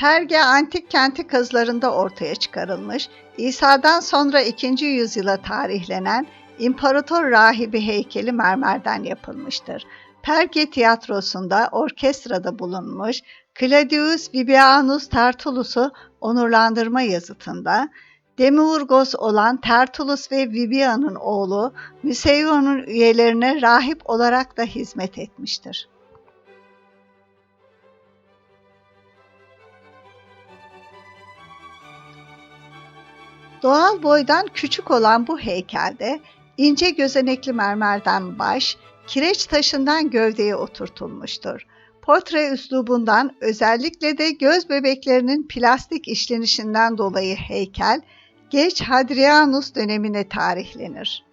Perge antik kenti kazılarında ortaya çıkarılmış, İsa'dan sonra 2. yüzyıla tarihlenen İmparator Rahibi heykeli mermerden yapılmıştır. Perge tiyatrosunda orkestrada bulunmuş Claudius Bibianus Tertullus'u onurlandırma yazıtında Demiurgos olan Tertullus ve Vibian'ın oğlu Müseion'un üyelerine rahip olarak da hizmet etmiştir. Doğal boydan küçük olan bu heykelde ince gözenekli mermerden baş, kireç taşından gövdeye oturtulmuştur. Portre üslubundan özellikle de göz bebeklerinin plastik işlenişinden dolayı heykel, geç Hadrianus dönemine tarihlenir.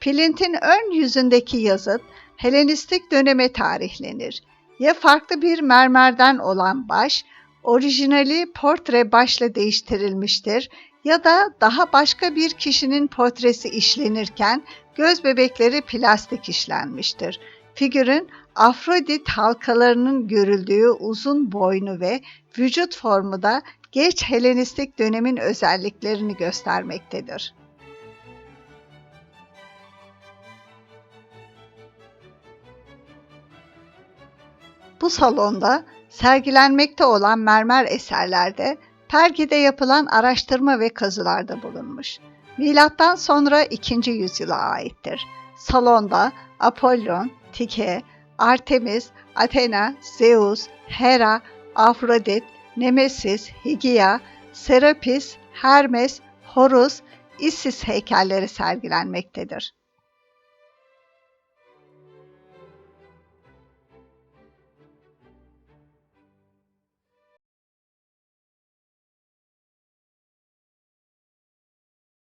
Pilintin ön yüzündeki yazıt Helenistik döneme tarihlenir. Ya farklı bir mermerden olan baş, orijinali portre başla değiştirilmiştir ya da daha başka bir kişinin portresi işlenirken göz bebekleri plastik işlenmiştir. Figürün Afrodit halkalarının görüldüğü uzun boynu ve vücut formu da geç Helenistik dönemin özelliklerini göstermektedir. Bu salonda sergilenmekte olan mermer eserlerde Perge'de yapılan araştırma ve kazılarda bulunmuş. Milattan sonra 2. yüzyıla aittir. Salonda Apollon, Tike, Artemis, Athena, Zeus, Hera, Afrodit, Nemesis, Higia, Serapis, Hermes, Horus, Isis heykelleri sergilenmektedir.